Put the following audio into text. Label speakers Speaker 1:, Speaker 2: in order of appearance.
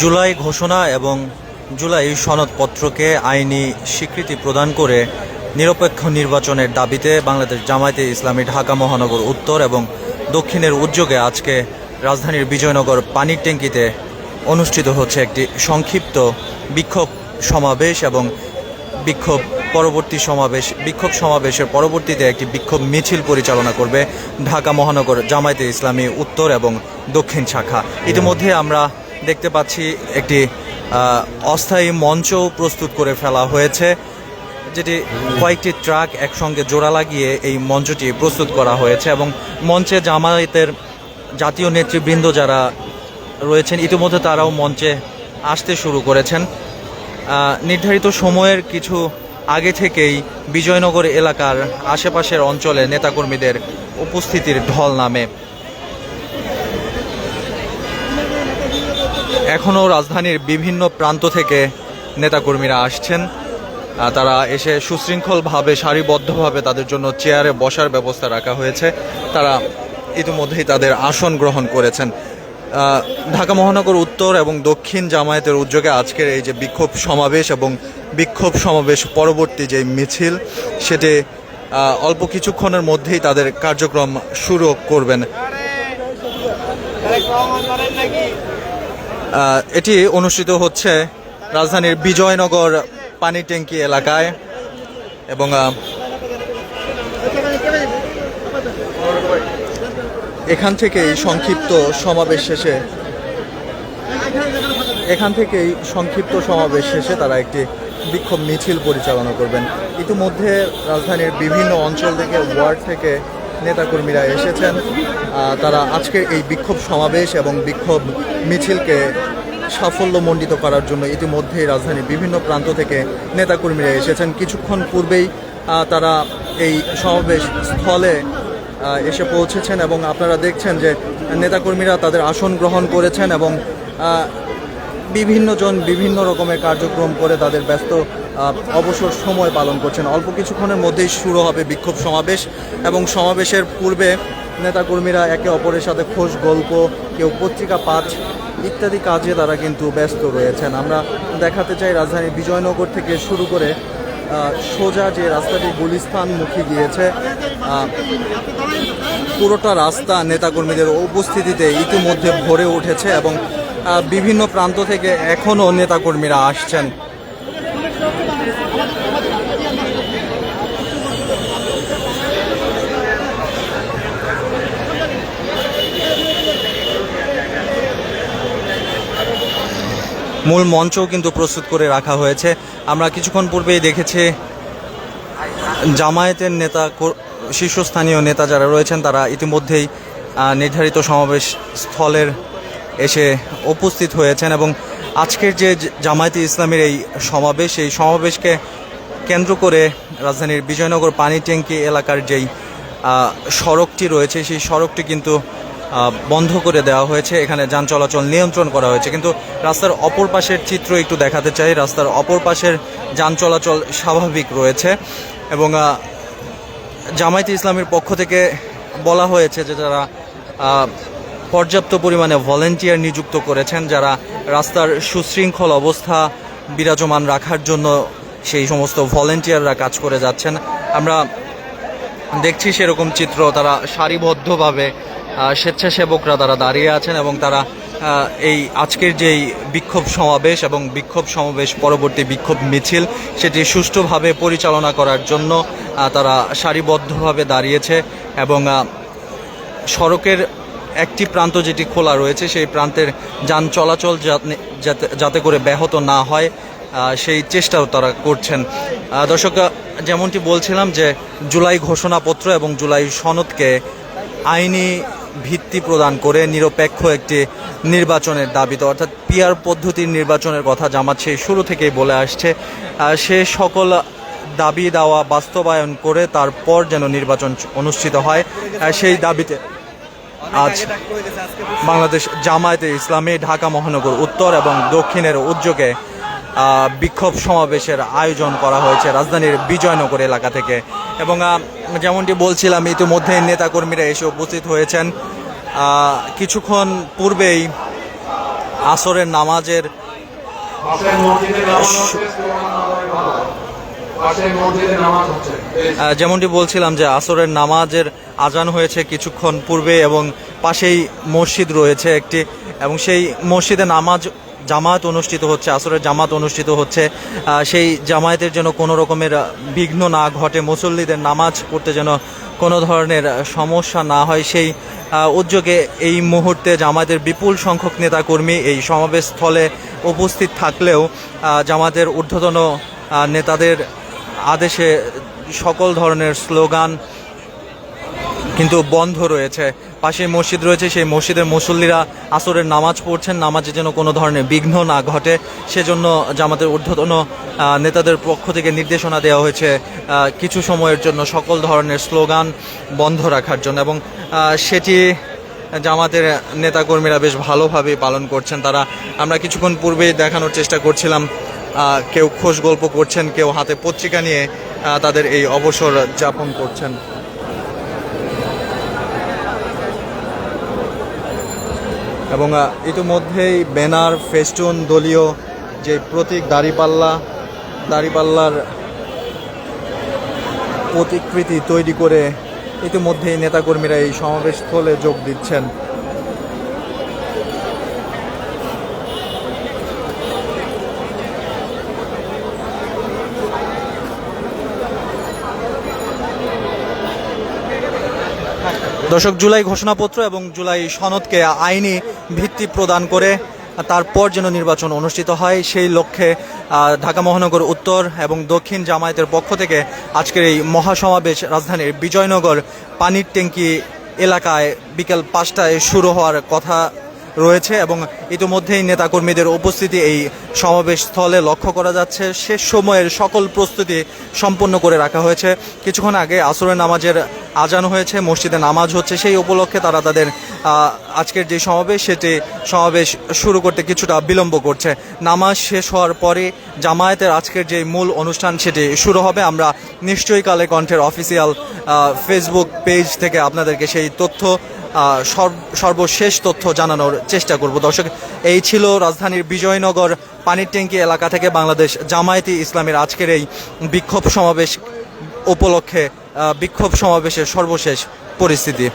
Speaker 1: জুলাই ঘোষণা এবং জুলাই সনদপত্রকে আইনি স্বীকৃতি প্রদান করে নিরপেক্ষ নির্বাচনের দাবিতে বাংলাদেশ জামায়াতে ইসলামী ঢাকা মহানগর উত্তর এবং দক্ষিণের উদ্যোগে আজকে রাজধানীর বিজয়নগর পানির ট্যাঙ্কিতে অনুষ্ঠিত হচ্ছে একটি সংক্ষিপ্ত বিক্ষোভ সমাবেশ এবং বিক্ষোভ পরবর্তী সমাবেশ, বিক্ষোভ সমাবেশের পরবর্তীতে একটি বিক্ষোভ মিছিল পরিচালনা করবে ঢাকা মহানগর জামায়াতে ইসলামী উত্তর এবং দক্ষিণ শাখা। ইতিমধ্যে আমরা দেখতে পাচ্ছি একটি অস্থায়ী মঞ্চ প্রস্তুত করে ফেলা হয়েছে, যেটি কয়েকটি ট্রাক একসঙ্গে জোড়া লাগিয়ে এই মঞ্চটি প্রস্তুত করা হয়েছে এবং মঞ্চে জামায়াতের জাতীয় নেতৃবৃন্দ যারা রয়েছেন, ইতিমধ্যে তারাও মঞ্চে আসতে শুরু করেছেন। নির্ধারিত সময়ের কিছু আগে থেকেই বিজয়নগর এলাকার আশেপাশের অঞ্চলে নেতাকর্মীদের উপস্থিতির ঢল নামে। এখনও রাজধানীর বিভিন্ন প্রান্ত থেকে নেতাকর্মীরা আসছেন। তারা এসে সুশৃঙ্খলভাবে, সারিবদ্ধভাবে তাদের জন্য চেয়ারে বসার ব্যবস্থা রাখা হয়েছে। তারা ইতিমধ্যেই তাদের আসন গ্রহণ করেছেন। ঢাকা মহানগর উত্তর এবং দক্ষিণ জামায়াতের উদ্যোগে আজকের এই যে বিক্ষোভ সমাবেশ এবং বিক্ষোভ সমাবেশ পরবর্তী যে মিছিল, সেটি অল্প কিছুক্ষণের মধ্যেই তাদের কার্যক্রম শুরু করবেন। এটি অনুষ্ঠিত হচ্ছে রাজধানীর বিজয়নগর পানি ট্যাঙ্কি এলাকায় এবং এখান থেকেই সংক্ষিপ্ত সমাবেশ শেষে, এখান থেকেই সংক্ষিপ্ত সমাবেশ শেষে তারা একটি বিক্ষোভ মিছিল পরিচালনা করবেন। ইতিমধ্যে রাজধানীর বিভিন্ন অঞ্চল থেকে, ওয়ার্ড থেকে নেতাকর্মীরা এসেছেন। তারা আজকের এই বিক্ষোভ সমাবেশ এবং বিক্ষোভ মিছিলকে সাফল্যমণ্ডিত করার জন্য ইতিমধ্যেই রাজধানীর বিভিন্ন প্রান্ত থেকে নেতাকর্মীরা এসেছেন। কিছুক্ষণ পূর্বেই তারা এই সমাবেশ স্থলে এসে পৌঁছেছেন এবং আপনারা দেখছেন যে নেতাকর্মীরা তাদের আসন গ্রহণ করেছেন এবং বিভিন্ন জন বিভিন্ন রকমের কার্যক্রম করে তাদের ব্যস্ত অবসর সময় পালন করছেন। অল্প কিছুক্ষণের মধ্যেই শুরু হবে বিক্ষোভ সমাবেশ এবং সমাবেশের পূর্বে নেতাকর্মীরা একে অপরের সাথে খোঁজ, গল্প, কেউ পত্রিকা, পাঠ ইত্যাদি কাজে তারা কিন্তু ব্যস্ত রয়েছেন। আমরা দেখাতে চাই রাজধানীর বিজয়নগর থেকে শুরু করে সোজা যে রাস্তাটি গুলিস্তানমুখী গিয়েছে পুরোটা রাস্তা নেতাকর্মীদের উপস্থিতিতে ইতিমধ্যে ভরে উঠেছে এবং বিভিন্ন প্রান্ত থেকে এখনও নেতাকর্মীরা আসছেন। মূল মঞ্চও কিন্তু প্রস্তুত করে রাখা হয়েছে। আমরা কিছুক্ষণ পূর্বেই দেখেছি জামায়াতের নেতা শীর্ষস্থানীয় নেতা যারা রয়েছেন, তারা ইতিমধ্যেই নির্ধারিত সমাবেশ স্থলের এসে উপস্থিত হয়েছেন এবং আজকের যে জামায়াতে ইসলামের এই সমাবেশ, এই সমাবেশকে কেন্দ্র করে রাজধানীর বিজয়নগর পানি ট্যাঙ্কি এলাকার যেই সড়কটি রয়েছে, সেই সড়কটি কিন্তু বন্ধ করে দেওয়া হয়েছে। এখানে যান চলাচল নিয়ন্ত্রণ করা হয়েছে। কিন্তু রাস্তার অপর পাশের চিত্র একটু দেখাতে চাই। রাস্তার অপর পাশের যান চলাচল স্বাভাবিক রয়েছে এবং জামায়াতে ইসলামের পক্ষ থেকে বলা হয়েছে যে যারা পর্যাপ্ত পরিমাণে ভলেন্টিয়ার নিযুক্ত করেছেন, যারা রাস্তার সুশৃঙ্খল অবস্থা বিরাজমান রাখার জন্য সেই সমস্ত ভলেন্টিয়াররা কাজ করে যাচ্ছেন, আমরা দেখছি সেরকম চিত্র, তারা সারিবদ্ধভাবে স্বেচ্ছাসেবকরা তারা দাঁড়িয়ে আছেন এবং তারা এই আজকের যেই বিক্ষোভ সমাবেশ এবং বিক্ষোভ সমাবেশ পরবর্তী বিক্ষোভ মিছিল, সেটি সুষ্ঠুভাবে পরিচালনা করার জন্য তারা সারিবদ্ধভাবে দাঁড়িয়েছে এবং সড়কের একটি প্রান্ত যেটি খোলা রয়েছে, সেই প্রান্তের যান চলাচল যাতে- করে ব্যাহত না হয় সেই চেষ্টাও তারা করছেন। দর্শক যেমনটি বলছিলাম যে জুলাই ঘোষণাপত্র এবং জুলাই সনদকে আইনি ভিত্তি প্রদান করে নিরপেক্ষ একটি নির্বাচনের দাবিতে অর্থাৎ পিয়ার পদ্ধতির নির্বাচনের কথা জামাত সেই শুরু থেকেই বলে আসছে। সে সকল দাবি দেওয়া বাস্তবায়ন করে তারপর যেন নির্বাচন অনুষ্ঠিত হয় সেই দাবিতে আজ বাংলাদেশ জামায়াতে ইসলামী ঢাকা মহানগর উত্তর এবং দক্ষিণের উদ্যোগে বিক্ষোভ সমাবেশের আয়োজন করা হয়েছে রাজধানীর বিজয়নগর এলাকা থেকে। এবং যেমনটি বলছিলাম, ইতিমধ্যে নেতাকর্মীরা এসে উপস্থিত হয়েছেন। কিছুক্ষণ পূর্বেই আসরের নামাজের যেমনটি বলছিলাম যে আসরের নামাজের আজান হয়েছে কিছুক্ষণ পূর্বে এবং পাশেই মসজিদ রয়েছে একটি। এবং সেই মসজিদে নামাজ জামাত অনুষ্ঠিত হচ্ছে আসরের জামাত অনুষ্ঠিত হচ্ছে সেই জামায়াতের যেন কোনো রকমের বিঘ্ন না ঘটে মুসল্লিদের নামাজ পড়তে যেন কোনো ধরনের সমস্যা না হয় সেই উদ্যোগে এই মুহূর্তে জামায়াতের বিপুল সংখ্যক নেতাকর্মী এই সমাবেশ স্থলে উপস্থিত থাকলেও আহ, জামায়াতের ঊর্ধ্বতন নেতাদের আদেশে সকল ধরনের স্লোগান কিন্তু বন্ধ রয়েছে। পাশে মসজিদ রয়েছে, সেই মসজিদের মুসল্লিরা আসরের নামাজ পড়ছেন। নামাজে যেন কোনো ধরনের বিঘ্ন না ঘটে, সেজন্য জামাতের ঊর্ধ্বতন নেতাদের পক্ষ থেকে নির্দেশনা দেওয়া হয়েছে কিছু সময়ের জন্য সকল ধরনের স্লোগান বন্ধ রাখার জন্য। এবং সেটি জামাতের নেতাকর্মীরা বেশ ভালোভাবে পালন করছেন। তারা, আমরা কিছুক্ষণ পূর্বেই দেখানোর চেষ্টা করছিলাম কেউ খোশ গল্প করছেন, কেউ হাতে পত্রিকা নিয়ে তাদের এই অবসর যাপন করছেন। এবং ইতিমধ্যেই ব্যানার, ফেস্টুন, দলীয় যে প্রতীক দাড়িপাল্লা, দাড়িপাল্লার প্রতিকৃতি তৈরি করে ইতিমধ্যেই নেতাকর্মীরা এই সমাবেশস্থলে যোগ দিচ্ছেন। দশক জুলাই ঘোষণাপত্র এবং জুলাই সনদকে আইনি ভিত্তি প্রদান করে তারপর যেন নির্বাচন অনুষ্ঠিত হয়, সেই লক্ষ্যে ঢাকা মহানগর উত্তর এবং দক্ষিণ জামায়াতের পক্ষ থেকে আজকের এই মহাসমাবেশ রাজধানীর বিজয়নগর পানির ট্যাঙ্কি এলাকায় বিকেল পাঁচটায় শুরু হওয়ার কথা রয়েছে এবং ইতিমধ্যেই নেতাকর্মীদের উপস্থিতি এই সমাবেশ স্থলে লক্ষ্য করা যাচ্ছে। শেষ সময়ের সকল প্রস্তুতি সম্পন্ন করে রাখা হয়েছে। কিছুক্ষণ আগে আসরের নামাজের আজান হয়েছে, মসজিদে নামাজ হচ্ছে। সেই উপলক্ষে তারা তাদের আজকের যে সমাবেশ, সেটি সমাবেশ শুরু করতে কিছুটা বিলম্ব করছে। নামাজ শেষ হওয়ার পরে জামায়াতের আজকের যে মূল অনুষ্ঠান, সেটি শুরু হবে। আমরা নিশ্চয়ই কালে কণ্ঠের অফিসিয়াল ফেসবুক পেজ থেকে আপনাদেরকে সেই তথ্য সর্বশেষ তথ্য জানানোর চেষ্টা করব। দর্শক, এই ছিল রাজধানীর বিজয়নগর পানির ট্যাঙ্কি এলাকা থেকে বাংলাদেশ জামায়াতি ইসলামের আজকের এই বিক্ষোভ সমাবেশ উপলক্ষে বিক্ষোভ সমাবেশের সর্বশেষ পরিস্থিতি।